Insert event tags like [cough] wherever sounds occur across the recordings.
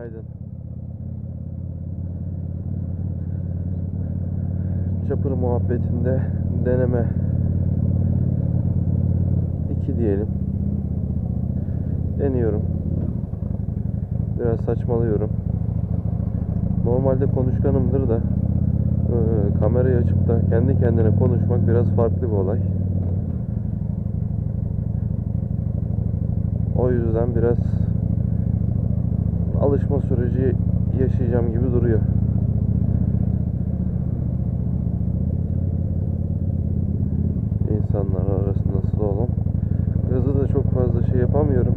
Günaydın. Çapır muhabbetinde deneme 2 diyelim. Deniyorum. Biraz saçmalıyorum. Normalde konuşkanımdır da e, kamerayı açıp da kendi kendine konuşmak biraz farklı bir olay. O yüzden biraz alışma süreci yaşayacağım gibi duruyor. İnsanlar arasında slalom. Gazı da çok fazla şey yapamıyorum.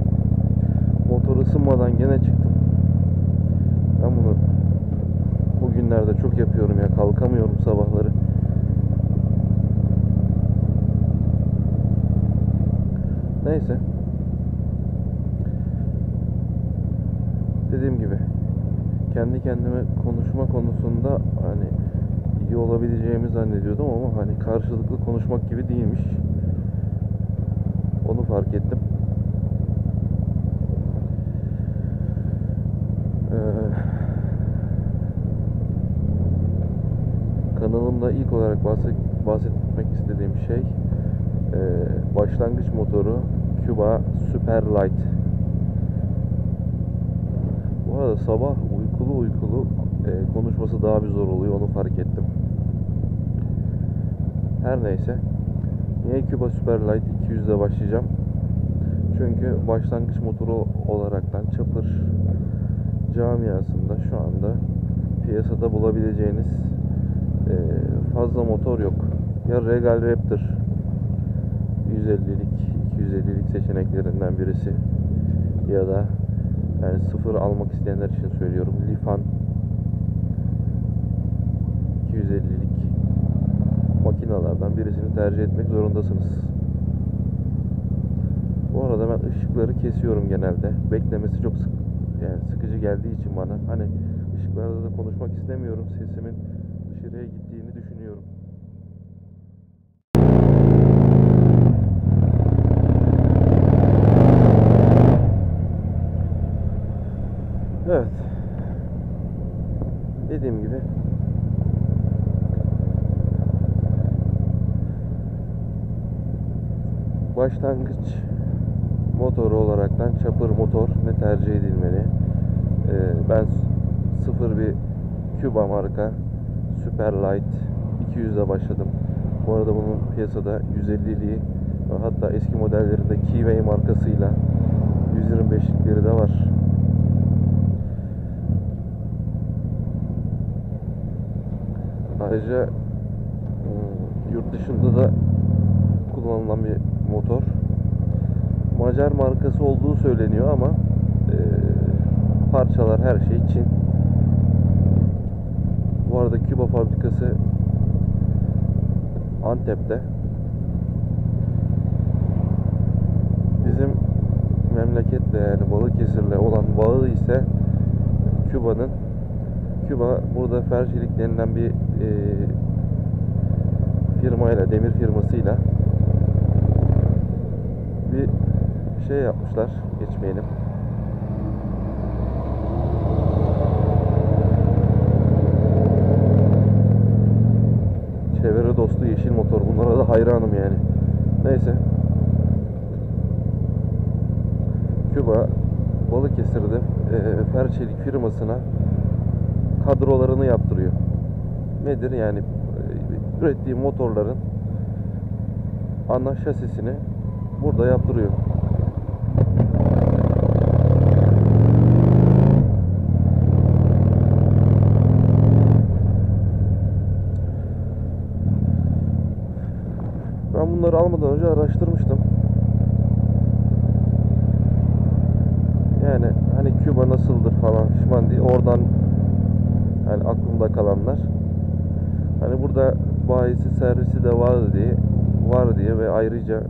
Motor ısınmadan gene çıktım. Ben bunu bugünlerde çok yapıyorum ya kalkamıyorum sabahları. Neyse. Dediğim gibi kendi kendime konuşma konusunda hani iyi olabileceğimi zannediyordum ama hani karşılıklı konuşmak gibi değilmiş. Onu fark ettim. Ee, kanalımda ilk olarak bahset, bahsetmek istediğim şey e, başlangıç motoru Cuba Super Light. Bu arada sabah uykulu uykulu e, konuşması daha bir zor oluyor onu fark ettim. Her neyse. Niye Cuba Super Light 200'de başlayacağım? Çünkü başlangıç motoru olaraktan Chopper camiasında şu anda piyasada bulabileceğiniz e, fazla motor yok. Ya Regal Raptor 150'lik 250'lik seçeneklerinden birisi ya da yani sıfır almak isteyenler için söylüyorum. Lifan 250'lik makinalardan birisini tercih etmek zorundasınız. Bu arada ben ışıkları kesiyorum genelde. Beklemesi çok sık yani sıkıcı geldiği için bana hani ışıklarda da konuşmak istemiyorum. Sesimin dışarıya gittiğini düşünüyorum. Evet. Dediğim gibi başlangıç motoru olaraktan çapır motor ne tercih edilmeli? Ee, ben sıfır bir Cuba marka Super Light 200'e başladım. Bu arada bunun piyasada 150'liği hatta eski modellerinde Keyway markasıyla 125'likleri de var. Ayrıca hmm, yurt dışında da kullanılan bir motor. Macar markası olduğu söyleniyor ama e, parçalar her şey Çin. Bu arada Küba fabrikası Antep'te. Bizim memleketle yani Balıkesir'le olan bağı ise Küba'nın Küba burada Ferçelik denilen bir e, firmayla, demir firmasıyla bir şey yapmışlar. Geçmeyelim. Çevre dostu yeşil motor. Bunlara da hayranım yani. Neyse. Küba Balıkesir'de e, Ferçelik firmasına kadrolarını yaptırıyor. Nedir yani e, ürettiği motorların ana şasisini burada yaptırıyor. Ben bunları almadan önce araştırmıştım. Yani hani Küba nasıldır falan şişman diye oradan yani aklımda kalanlar. Hani burada bayisi servisi de var diye var diye ve ayrıca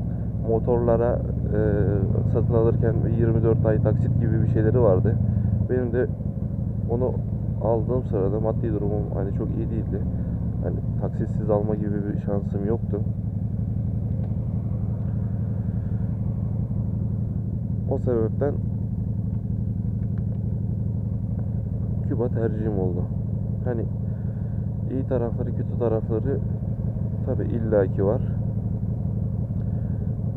motorlara e, satın alırken bir 24 ay taksit gibi bir şeyleri vardı. Benim de onu aldığım sırada maddi durumum hani çok iyi değildi. Hani taksitsiz alma gibi bir şansım yoktu. O sebepten Küba tercihim oldu. Hani iyi tarafları, kötü tarafları tabi illaki var.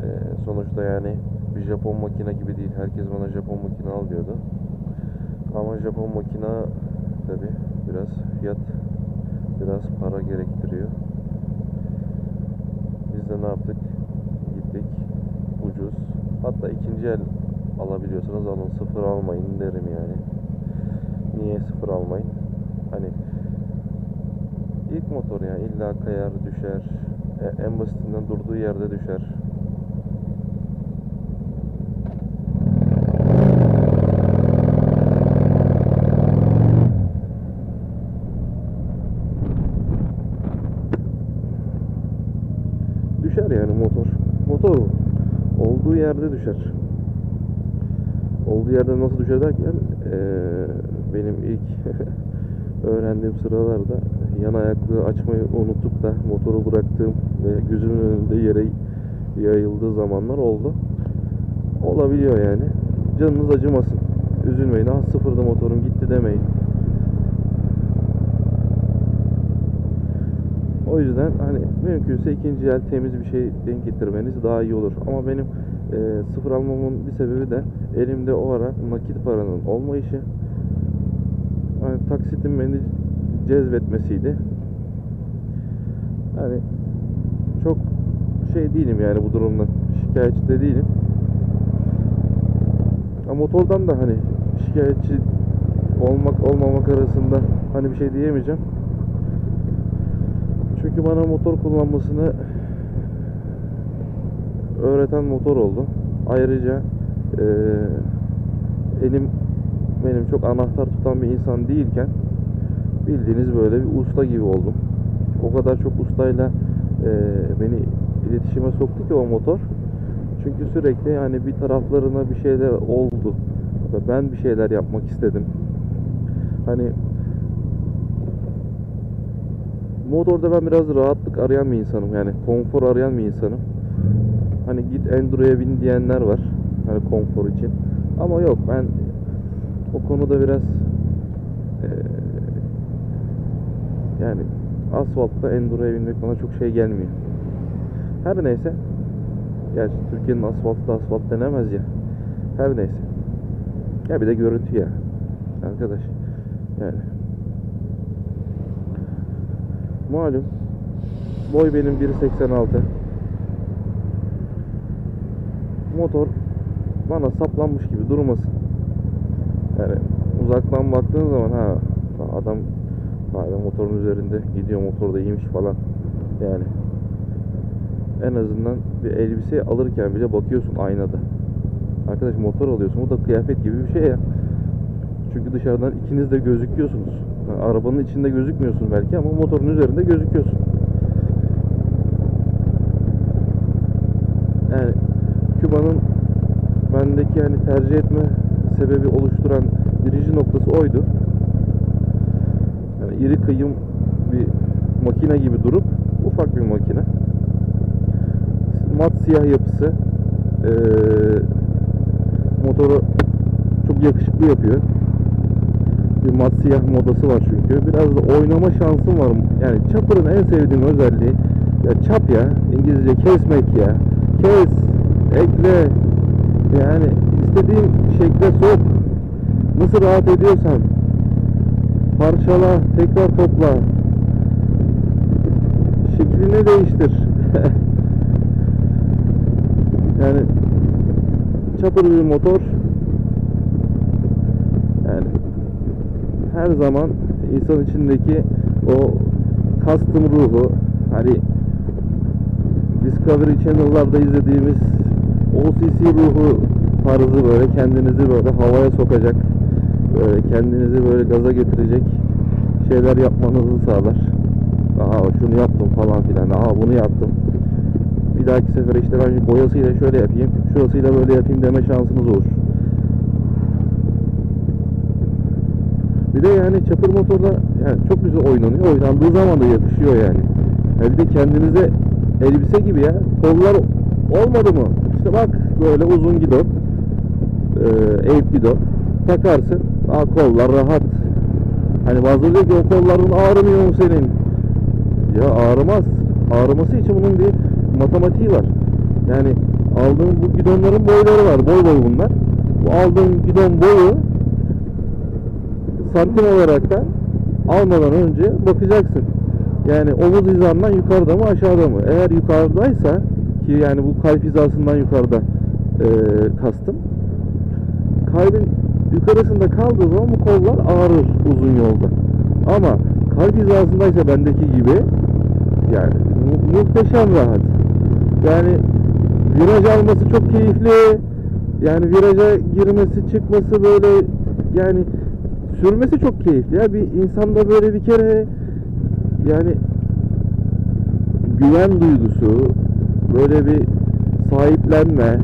Ee, sonuçta yani bir Japon makine gibi değil. Herkes bana Japon makine al diyordu. Ama Japon makine tabi biraz fiyat, biraz para gerektiriyor. Biz de ne yaptık? Gittik ucuz. Hatta ikinci el alabiliyorsanız alın sıfır almayın derim yani. Niye sıfır almayın? Hani ilk motor ya illa kayar düşer. E, en basitinden durduğu yerde. Düşer yani motor. Motor bu. Olduğu yerde düşer. Olduğu yerde nasıl düşer derken eee, benim ilk [laughs] öğrendiğim sıralarda yan ayaklığı açmayı unutup da motoru bıraktığım ve gözümün önünde yere yayıldığı zamanlar oldu. Olabiliyor yani. Canınız acımasın. Üzülmeyin. Ah sıfırda motorum gitti demeyin. O yüzden hani mümkünse ikinci el temiz bir şey denk getirmeniz daha iyi olur. Ama benim e, sıfır almamın bir sebebi de elimde o ara nakit paranın olmayışı. Hani taksitin beni cezbetmesiydi. Hani çok şey değilim yani bu durumdan. Şikayetçi de değilim. Ama motordan da hani şikayetçi olmak olmamak arasında hani bir şey diyemeyeceğim. Çünkü bana motor kullanmasını öğreten motor oldu. Ayrıca eee, elim benim çok anahtar tutan bir insan değilken bildiğiniz böyle bir usta gibi oldum. O kadar çok ustayla eee, beni iletişime soktu ki o motor. Çünkü sürekli yani bir taraflarına bir şeyler oldu. Ben bir şeyler yapmak istedim. Hani motorda ben biraz rahatlık arayan bir insanım. Yani konfor arayan bir insanım. Hani git Enduro'ya bin diyenler var. Hani konfor için. Ama yok ben o konuda biraz eee, yani asfaltta Enduro'ya binmek bana çok şey gelmiyor. Her neyse. Gerçi Türkiye'nin asfaltı da asfalt denemez ya. Her neyse. Ya bir de görüntü ya. Arkadaş. Yani. Malum. Boy benim 1.86. Motor bana saplanmış gibi durmasın. Yani uzaktan baktığın zaman ha adam hala motorun üzerinde gidiyor motor da iyiymiş falan. Yani en azından bir elbise alırken bile bakıyorsun aynada. Arkadaş motor alıyorsun o da kıyafet gibi bir şey ya. Çünkü dışarıdan ikiniz de gözüküyorsunuz. Yani arabanın içinde gözükmüyorsun belki ama motorun üzerinde gözüküyorsun. Yani bendeki hani tercih etme sebebi oluşturan birinci noktası oydu. Yani iri kıyım bir makine gibi durup ufak bir makine. Mat siyah yapısı eee, motoru çok yakışıklı yapıyor. Bir mat siyah modası var çünkü. Biraz da oynama şansım var. Yani Chopper'ın en sevdiğim özelliği ya çap ya. İngilizce kesmek ya. Kes, ekle. Yani istediğin şekle sok. Nasıl rahat ediyorsan parçala, tekrar topla. Şeklini değiştir. [laughs] yani çapır bir motor yani her zaman insan içindeki o custom ruhu hani Discovery Channel'larda izlediğimiz OCC ruhu tarzı böyle kendinizi böyle havaya sokacak böyle kendinizi böyle gaza getirecek şeyler yapmanızı sağlar. Aha şunu yaptım falan filan. Aha bunu yaptım. Bir dahaki sefere işte ben boyasıyla şöyle yapayım, şurasıyla böyle yapayım deme şansınız olur. Bir de yani çapır motorda yani çok güzel oynanıyor. Oynandığı zaman da yakışıyor yani. Ya bir de kendinize elbise gibi ya. Kollar olmadı mı? İşte bak böyle uzun gidon. E, ev gidon. Takarsın. Aa, kollar rahat. Hani bazıları diyor ki o kolların ağrımıyor mu senin? Ya ağrımaz. Ağrıması için bunun bir matematiği var. Yani aldığın bu gidonların boyları var. Boy boy bunlar. Bu aldığın gidon boyu santim olarak da almadan önce bakacaksın. Yani omuz hizandan yukarıda mı aşağıda mı? Eğer yukarıdaysa ki yani bu kalp hizasından yukarıda eee, kastım. Kalbin yukarısında kaldığı zaman bu kollar ağrır uzun yolda. Ama kalp hizasındaysa bendeki gibi yani mu- muhteşem rahat. Yani viraj alması çok keyifli. Yani viraja girmesi çıkması böyle yani sürmesi çok keyifli ya. Bir insanda böyle bir kere yani güven duygusu, böyle bir sahiplenme,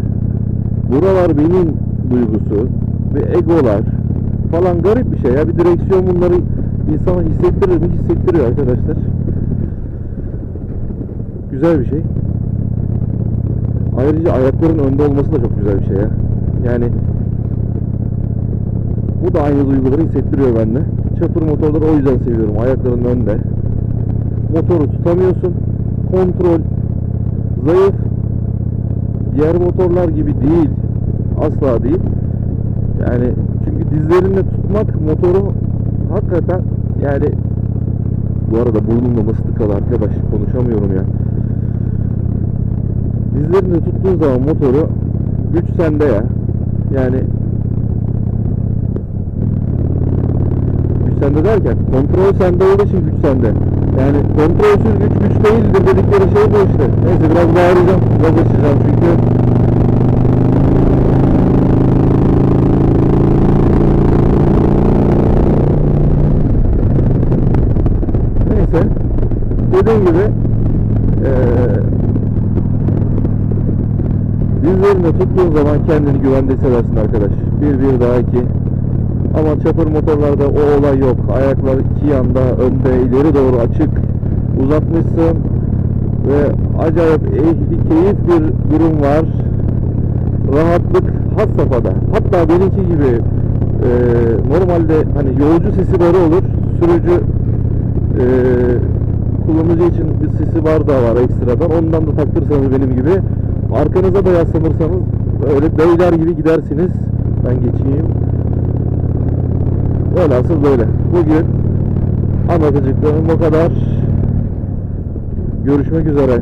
buralar benim duygusu ve egolar falan garip bir şey ya. Bir direksiyon bunları insana hissettirir mi? Hissettiriyor arkadaşlar. Güzel bir şey. Ayrıca ayakların önde olması da çok güzel bir şey ya. Yani bu da aynı duyguları hissettiriyor bende. Çapır motorları o yüzden seviyorum. Ayakların önde. Motoru tutamıyorsun. Kontrol zayıf. Diğer motorlar gibi değil. Asla değil. Yani çünkü dizlerinle tutmak motoru hakikaten yani bu arada burnumda nasıl tıkalı arkadaş konuşamıyorum ya. Dizlerinde tuttuğun zaman motoru güç sende ya. Yani güç sende derken kontrol sende olduğu için güç sende. Yani kontrolsüz güç güç değildir dedikleri şey bu işte. Neyse biraz bağıracağım. Biraz açacağım çünkü. Neyse. Dediğim gibi eee Dizlerinde tuttuğun zaman kendini güvende hissedersin arkadaş. Bir bir daha iki. Ama çapır motorlarda o olay yok. Ayaklar iki yanda, önde, ileri doğru açık. Uzatmışsın. Ve acayip keyif bir durum var. Rahatlık had safhada. Hatta benimki gibi e, normalde hani yolcu sesi barı olur. Sürücü e, kullanıcı için bir sesi bar da var ekstradan. Ondan da taktırsanız benim gibi arkanıza da yaslanırsanız böyle beyler gibi gidersiniz. Ben geçeyim. Velhasıl böyle. Bugün anlatacaklarım bu kadar. Görüşmek üzere.